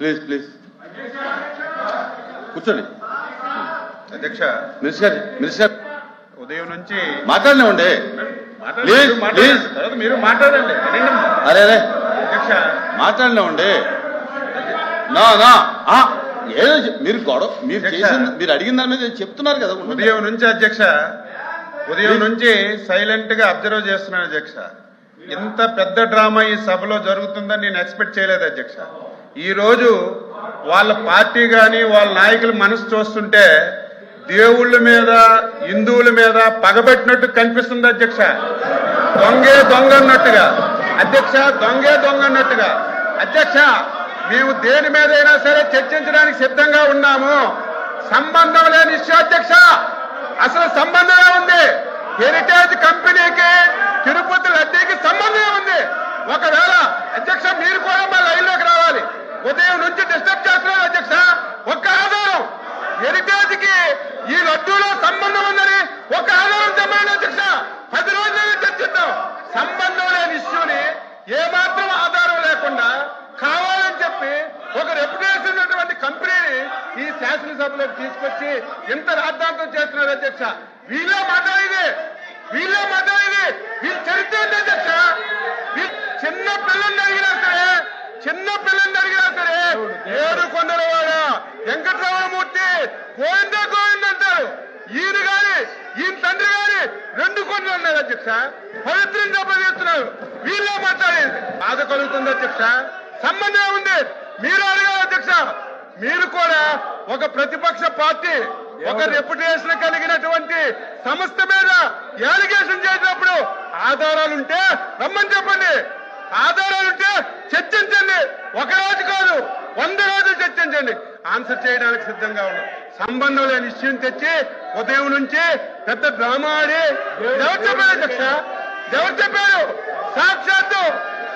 Please please కూర్చోండి. అధ్యక్ష. Minister minister ఉదయం నుంచి మాట్లాడినామండి మాట్లాడండి, Please, మీరు మాట్లాడండి. అరే అరే. అధ్యక్ష. మాట్లాడినామండి నా నా. ఏదో మీరు గొడవ మీరు మీరు అడిగిన దాని మీద చెప్తున్నారు కదా. ఉదయం నుంచి అధ్యక్ష. ఉదయం నుంచి సైలెంట్గా అబ్జర్వ్ చేస్తున్నాను అధ్యక్ష. ఇంత పెద్ద డ్రామా ఈ సభలో జరుగుతుందని నేను ఎక్స్పెక్ట్ చేయలేదు అధ్యక్ష. ఈరోజు వాళ్ళ పార్టీ కానీ వాళ్ళ నాయకుల మనసు చూస్తుంటే దేవుళ్ళ మీద హిందువుల మీద పగబెట్టినట్టు కనిపిస్తుంది అధ్యక్ష. దొంగే దొంగ అన్నట్టుగా. అధ్యక్ష దొంగే దొంగ అన్నట్టుగా. అధ్యక్ష మేము దేని మీదైనా సరే చర్చించడానికి సిద్ధంగా ఉన్నాము. సంబంధం లేని ఇష్యూ అధ్యక్ష. అసలు సంబంధమే ఉంది? హెరిటేజ్ కంపెనీకి తిరుపతి రద్దీకి సంబంధమే ఉంది? ఒకవేళ అధ్యక్ష మీరు కూడా మా లైన్లోకి రావాలి. ఉదయం నుంచి డిస్టర్బ్ చేస్తున్నారు అధ్యక్ష. ఒక్క ఆధారం. హెరిటేజ్కి ఈ లడ్డూలో సంబంధం ఉందని ఒక ఆధారం చెప్పండి అధ్యక్ష. పది రోజులు చర్చిద్దాం. సంబంధం లేని ఇష్యూని ఏమాత్రం ఆధారం లేకుండా కావాలని చెప్పి ఒక రెప్యుటేషన్ ఉన్నటువంటి కంపెనీని ఈ శాసనసభలోకి తీసుకొచ్చి ఇంత రాద్ధాంతం చేస్తున్నారు అధ్యక్ష? వీళ్ళే మాట్లాడేది వీళ్ళే ఇది. వీళ్ళు చరిత్ర అధ్యక్ష? చిన్న పిల్లల్ని అడిగినా సరే చిన్న పిల్లల్ని అడిగినా సరే ఏడు కొండలవాడ వెంకటరామమూర్తి గోవింద గోవింద అంటారు. ఈయన గాని ఈయన తండ్రి గాని రెండు కొండలు ఉన్నారు అధ్యక్ష పవిత్రం దెబ్బతీస్తున్నారు వీళ్ళే మాట్లాడేది. బాధ కలుగుతుంది అధ్యక్ష సంబంధం ఉంది. మీరు అడగాలి అధ్యక్ష మీరు కూడా ఒక ప్రతిపక్ష పార్టీ ఒక రెప్యుటేషన్ కలిగినటువంటి సంస్థ మీద యాలిగేషన్ చేసినప్పుడు ఆధారాలుంటే రమ్మని చెప్పండి. ఆధారాలుంటే చర్చించండి. ఒక రోజు కాదు వంద రోజులు చర్చించండి. ఆన్సర్ చేయడానికి సిద్ధంగా ఉన్నాం సంబంధం లేని ఇష్యూని తెచ్చి ఉదయం నుంచి పెద్ద డ్రామా ఆడి ఎవరు చెప్పారు అధ్యక్ష ఎవరు చెప్పారు? సాక్షాత్తు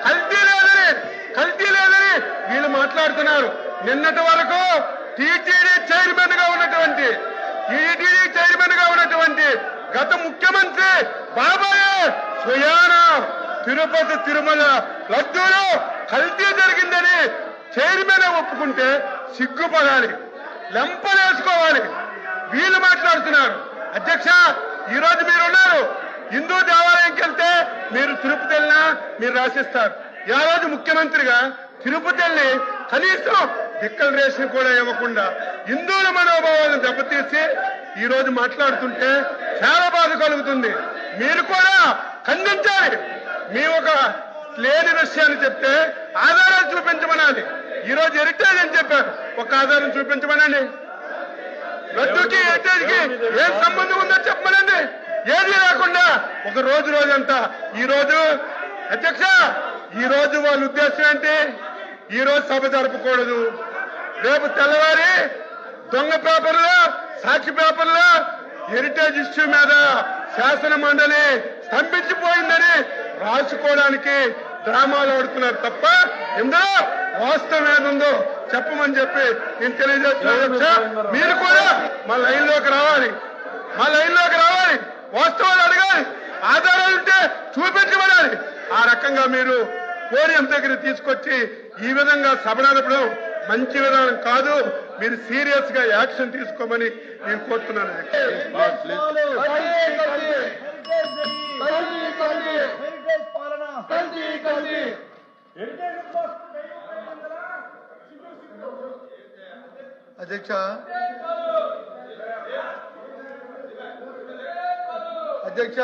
కల్తీ లేదని కల్తీ లేదని వీళ్ళు మాట్లాడుతున్నారు. నిన్నటి వరకు టీటీడీ చైర్మన్గా ఉన్నటువంటి టీటీడీ చైర్మన్గా ఉన్నటువంటి గత ముఖ్యమంత్రి బాబాయ్ స్వయాన తిరుపతి తిరుమల లడ్డూలో కల్తీ జరిగిందని చైర్మన్ ఒప్పుకుంటే సిగ్గుపడాలి. లెంపలేసుకోవాలి. వీళ్ళు మాట్లాడుతున్నారు. అధ్యక్ష ఈ రోజు మీరున్నారు. హిందూ దేవాలయంకి వెళ్తే మీరు తిరుపతి వెళ్ళినా మీరు రాసిస్తారు. ఈ రోజు ముఖ్యమంత్రిగా తిరుపతి వెళ్ళి కనీసం డిక్లరేషన్ కూడా ఇవ్వకుండా హిందువుల మనోభావాలను దెబ్బతీసి ఈ రోజు మాట్లాడుతుంటే చాలా బాధ కలుగుతుంది. మీరు కూడా ఖండించాలి. మీ ఒక లేని విషయాన్ని చెప్తే ఆధారాలు చూపించమనాలి. ఈ రోజు హెరిటేజ్ అని చెప్పారు. ఒక ఆధారం చూపించమనండి. లడ్డూకి హెరిటేజ్కి ఏం సంబంధం ఉందో చెప్పమనండి. ఏది లేకుండా ఒక రోజు రోజంతా ఈ రోజు అధ్యక్ష ఈ రోజు వాళ్ళ ఉద్దేశం ఏంటి? ఈ రోజు సభ జరపకూడదు రేపు తెల్లవారి దొంగ పేపర్లో సాక్షి పేపర్లో హెరిటేజ్ ఇష్యూ మీద శాసన మండలి స్తంభించిపోయింది. రాసుకోవడానికి డ్రామాలు ఆడుతున్నారు తప్ప ఇందులో వాస్తవం ఏముందో చెప్పమని చెప్పి నేను తెలియజేస్తున్నాను అధ్యక్ష. మీరు కూడా మా లైన్లోకి రావాలి. మా లైన్లోకి రావాలి. వాస్తవాలు అడగాలి. ఆధారాలు ఉంటే చూపించబడాలి. ఆ రకంగా మీరు పోడియం దగ్గర తీసుకొచ్చి ఈ విధంగా సభ నడపడం మంచి విధానం కాదు. మీరు సీరియస్గా యాక్షన్ తీసుకోమని నేను కోరుతున్నాను. అధ్యక్ష. అధ్యక్ష.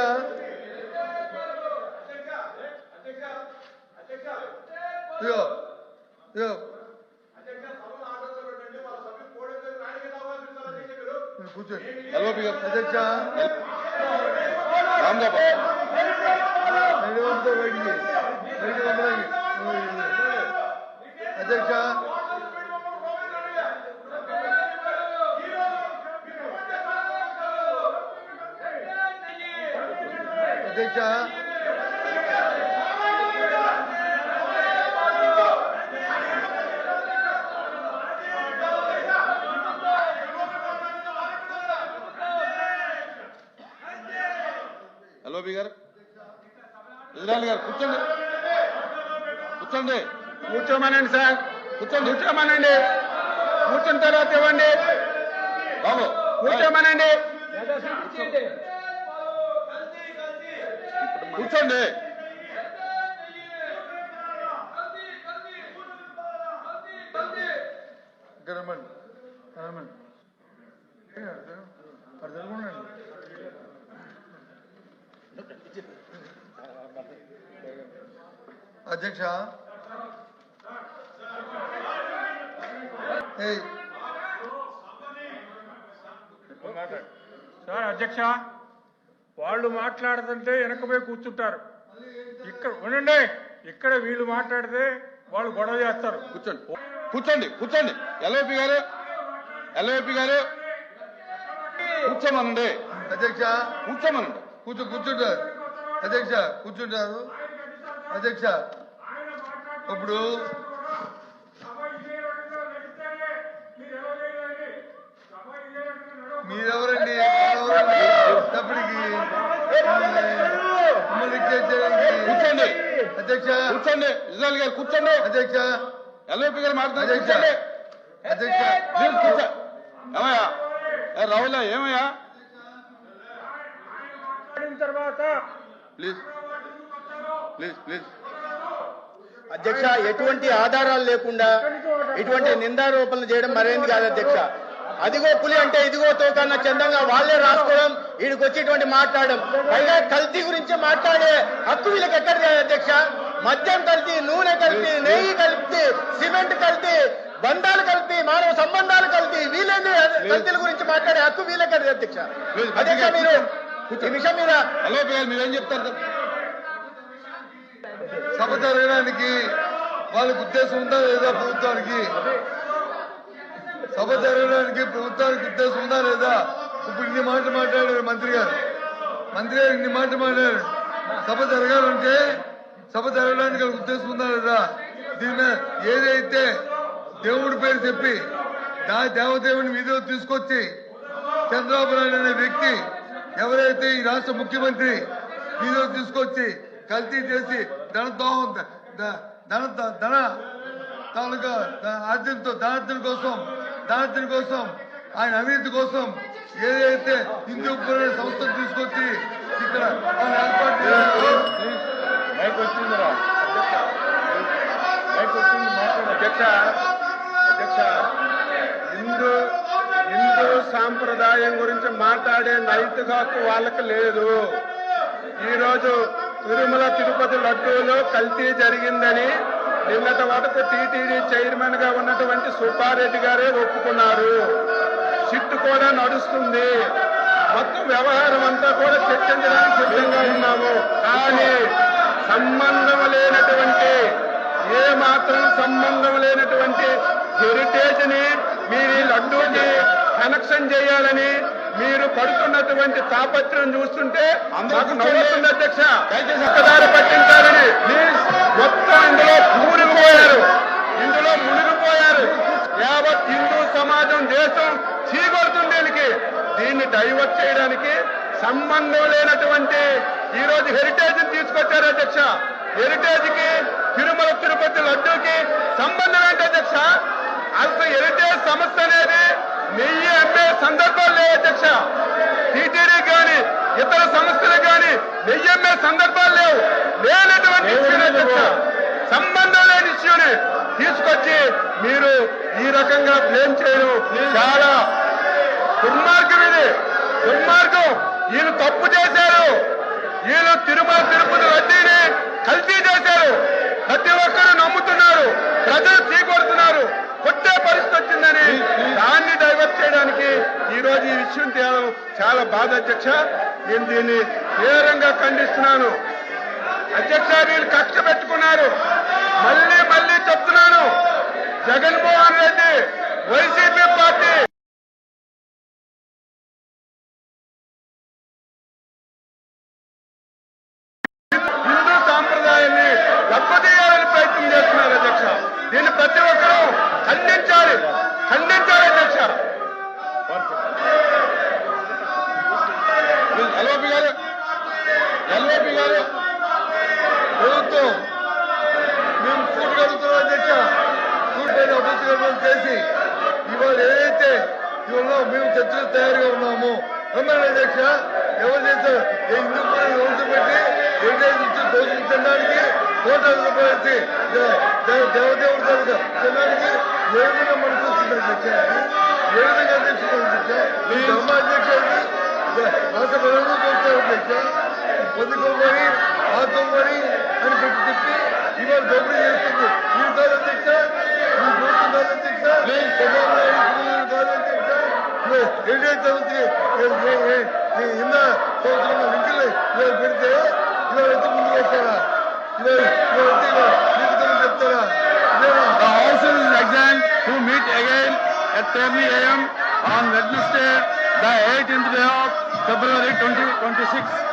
కూర్చోండి. గారు అధ్యక్ష. రామ్ అధ్యక్ష. అధ్యక్ష. హలో ఎల్ఓపి గారు. ఇజ్రాయల్ గారు కూర్చోండి. కూర్చోండి. కూర్చోమనండి సార్. కూర్చొని కూర్చోమనండి. కూర్చున్న తర్వాత ఇవ్వండి. బాబు కూర్చోమనండి. కూర్చోండి. అధ్యక్ష సార్ అధ్యక్ష వాళ్ళు మాట్లాడుతుంటే వెనకపోయి కూర్చుంటారు. ఇక్కడ ఉండండి. ఇక్కడ వీళ్ళు మాట్లాడితే వాళ్ళు గొడవ చేస్తారు. కూర్చోండి. కూర్చోండి కూర్చోండి. ఎల్ఓపి గారు ఎల్ఓపి గారు. కూర్చోమనండి. అధ్యక్ష. కూర్చోమనండి. కూర్చో కూర్చుంటారు. అధ్యక్ష కూర్చుంటారు. అధ్యక్ష ఇప్పుడు మీరెవరండి? తప్పటికి కూర్చోండి. అధ్యక్ష. కూర్చోండి. ఇజ్రాయల్ గారు కూర్చోండి. అధ్యక్ష. ఎల్ఓపి గారు మాట్లాడుతున్నారు. అధ్యక్ష. కూర్చోండి. అధ్యక్ష. కూర్చో. ఏమయ్యా? ఏ రావులా ఏమయ్యా? మాట్లాడిన తర్వాత ప్లీజ్. Please please. అధ్యక్ష ఎటువంటి ఆధారాలు లేకుండా ఇటువంటి నిందారోపణలు చేయడం మరేంది కాదు అధ్యక్ష. అదిగో పులి అంటే ఇదిగో తోకన్న చందంగా వాళ్ళే రాసుకోవడం వీడికి వచ్చేటువంటి మాట్లాడడం. పైగా కల్తీ గురించి మాట్లాడే హక్కు వీళ్ళకి ఎక్కడ అధ్యక్ష? మద్యం కల్తీ నూనె కల్తీ నెయ్యి కల్తీ సిమెంట్ కల్తీ బంధాలు కల్తీ మానవ సంబంధాలు కల్తీ వీళ్ళని కల్తీల గురించి మాట్లాడే హక్కు వీళ్ళకి అధ్యక్ష? అధ్యక్ష మీరు ఈ విషయం మీద మీరేం చెప్తారు సభ జరగడానికి వాళ్ళకి ఉద్దేశం ఉందా లేదా ప్రభుత్వానికి? సభ జరగడానికి ప్రభుత్వానికి ఉద్దేశం ఉందా లేదా? ఇప్పుడు ఇన్ని మాటలు మాట్లాడారు మంత్రి గారు. మంత్రి గారు ఇన్ని మాటలు మాట్లాడారు. సభ జరగాలంటే సభ జరగడానికి ఉద్దేశం ఉందా లేదా? దీని ఏదైతే దేవుడి పేరు చెప్పి దా దేవదేవుని వీధిలో తీసుకొచ్చి చంద్రబాబు నాయుడు అనే వ్యక్తి ఎవరైతే ఈ రాష్ట్ర ముఖ్యమంత్రి వీధిలో తీసుకొచ్చి కల్తీ చేసి ధన దోహం ధన ధన- తాలూకా ఆర్జనతో ధనార్జన కోసం ధనార్జన కోసం ఆయన అవినీతి కోసం ఏదైతే హిందూ పురాణ సంస్థను తీసుకొచ్చి ఇక్కడ ఏర్పాటు అధ్యక్ష అధ్యక్ష హిందూ హిందూ సాంప్రదాయం గురించి మాట్లాడే నైతిక హక్కు వాళ్ళకి లేదు. ఈరోజు తిరుమల తిరుపతి లడ్డూలో కల్తీ జరిగిందని నిన్నటి వరకు టీటీడీ చైర్మన్గా ఉన్నటువంటి సుబ్బారెడ్డి గారే ఒప్పుకున్నారు. సిట్టు కూడా నడుస్తుంది. మొత్తం వ్యవహారం అంతా కూడా చర్చించడానికి సిద్ధంగా ఉన్నాము. కానీ సంబంధం లేనటువంటి ఏ మాత్రం సంబంధం లేనటువంటి హెరిటేజ్ని మీరు ఈ కనెక్షన్ చేయాలని మీరు పడుతున్నటువంటి తాపత్రం చూస్తుంటే మాకు నవ్వుతుంది అధ్యక్ష. ఒక్కదారి పట్టించాలని ప్లీజ్ మొత్తం ఇందులో మునిగిపోయారు ఇందులో మునిగిపోయారు. యావత్ హిందూ సమాజం దేశం చీకొడుతుంది దీనికి దీన్ని డైవర్ట్ చేయడానికి సంబంధం లేనటువంటి ఈ రోజు హెరిటేజ్ తీసుకొచ్చారు అధ్యక్ష. హెరిటేజ్కి తిరుమల తిరుపతి లడ్డూకి సంబంధం ఏంటి అధ్యక్ష? అసలు హెరిటేజ్ సంస్థ అనేది నెయ్యి అమ్మే సందర్భం లేవు అధ్యక్ష. టీటీడీ కానీ ఇతర సంస్థలు కానీ నెయ్యి అమ్మే సందర్భాలు లేవు. లేనటువంటి అధ్యక్ష. సంబంధం లేని ఇష్యూని తీసుకొచ్చి మీరు ఈ రకంగా బ్లేమ్ చేయడం చాలా దుర్మార్గం ఇది. దుర్మార్గం. వీళ్ళు తప్పు చేశారు. వీళ్ళు తిరుమల తిరుపతి వడ్డీని కల్తీ చేశారు. ప్రతి ఒక్కరు నమ్ముతున్నారు. ప్రజలు తీకొడుతున్నారు కొట్టే పరిస్థితి వచ్చిందని చేయడానికి ఈ రోజు ఈ విషయం తేవడం చాలా బాధ అధ్యక్ష. నేను దీన్ని తీవ్రంగా ఖండిస్తున్నాను? అధ్యక్ష వీళ్ళు కక్ష పెట్టుకున్నారు. మళ్ళీ మళ్ళీ చెప్తున్నాను. జగన్మోహన్ రెడ్డి ప్రభుత్వం చేసి ఇవాళ ఏదైతే ఇవాళ మేము చర్చలు తయారుగా ఉన్నాము రమ్మని అధ్యక్ష ఎవరు చేస్తారు ఏ హిందూ రోజు పెట్టి ఎన్టీఆర్ నుంచి దోషులు తినడానికి కోటాల రూపాయలు దేవదేవుడు దగ్గర తినడానికి ఏ విధంగా మనకు వస్తుంది అధ్యక్ష? ఏ విధంగా అధ్యక్షుడు అధ్యక్ష? మీ ధర్మ అధ్యక్ష రాష్ట్ర ప్రజలు చూస్తారు అధ్యక్ష? పొందుకోమని ఆదుకోమని అని పెట్టి చెప్పి ఇవాళ దోపిడీ చేస్తుంది. మీరు కాదు అధ్యక్ష మీరు చూస్తున్నారు అధ్యక్ష చంద్రబాబు నాయుడు కాదు అధ్యక్ష ఎన్డీఏ చదువుకి ఇంద సంవత్సరం లింకులు ఇవాళ పెడితే ఇవాళ వచ్చి ముందుకు వస్తారా ఇవాళ ఇవాళ వచ్చి ఇవాళ నీకు చెప్తారా ఇదేనా The House is adjourned to meet again at 10 a.m. on Wednesday, the 18th day of February 2026.